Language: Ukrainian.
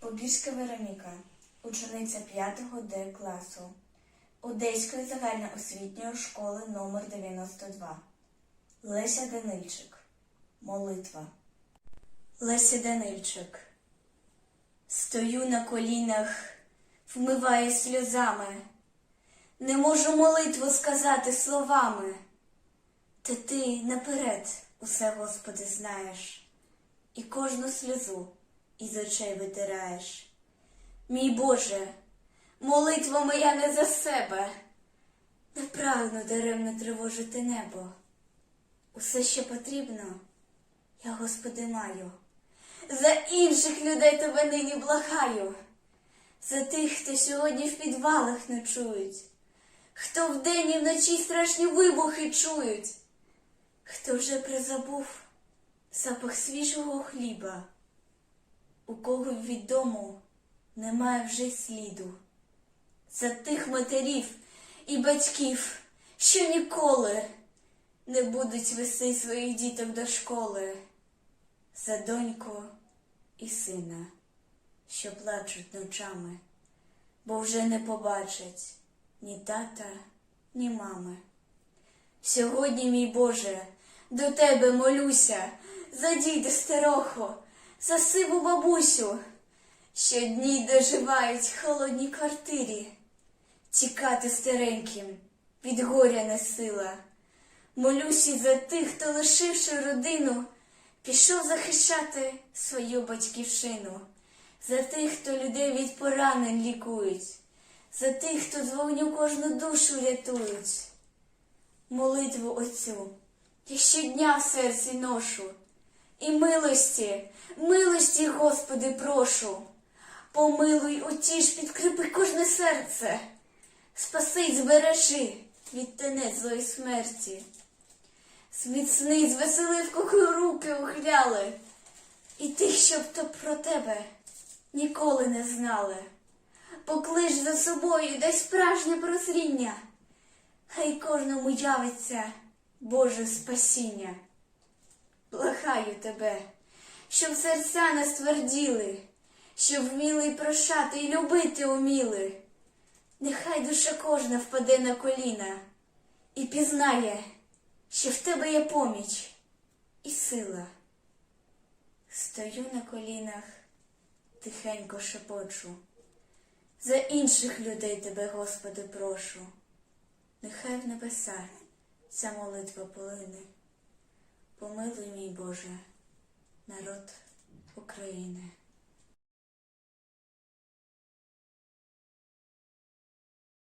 Побірська Вероніка, учениця 5 Д класу Одеської загальноосвітньої школи номер 92 Леся Данильчик. Молитва. Леся Данильчик. Стою на колінах, вмиваю сльозами. Не можу молитву сказати словами. Та ти наперед усе, Господи, знаєш, і кожну сльозу із очей витираєш. Мій Боже, молитва моя не за себе, не прагну даремно тривожити небо. Усе, що потрібно, я, Господи, маю. За інших людей тебе нині благаю, за тих, хто сьогодні в підвалах ночують, хто вдень і вночі страшні вибухи чують, хто вже призабув запах свіжого хліба, у кого від немає вже сліду, за тих матерів і батьків, що ніколи не будуть вести своїх діток до школи, за доньку і сина, що плачуть ночами, бо вже не побачать ні тата, ні мами. Сьогодні, мій Боже, до тебе молюся за діда староху, за сиву бабусю, що дні доживають в холодній квартирі. Тікати стареньким від горя не сила. Молюсь за тих, хто, лишивши родину, пішов захищати свою батьківщину, за тих, хто людей від поранень лікують, за тих, хто з вогню кожну душу рятують. Молитву оцю я щодня в серці ношу, і милості, милості, Господи, прошу. Помилуй, утіш, підкріпи кожне серце, спаси, збережи від тенець злої смерті. Зміцни, звесели, в кого руки ухляли, і тих, щоб то про тебе ніколи не знали. Поклич за собою, дай справжнє прозріння, хай кожному явиться Боже спасіння. Благаю тебе, щоб серця нас тверділи, щоб вміли й прощати і любити уміли. Нехай душа кожна впаде на коліна і пізнає, що в тебе є поміч і сила. Стою на колінах, тихенько шепочу. За інших людей тебе, Господи, прошу. Нехай в небеса ця молитва полине. Помилуй, мій Боже, народ України.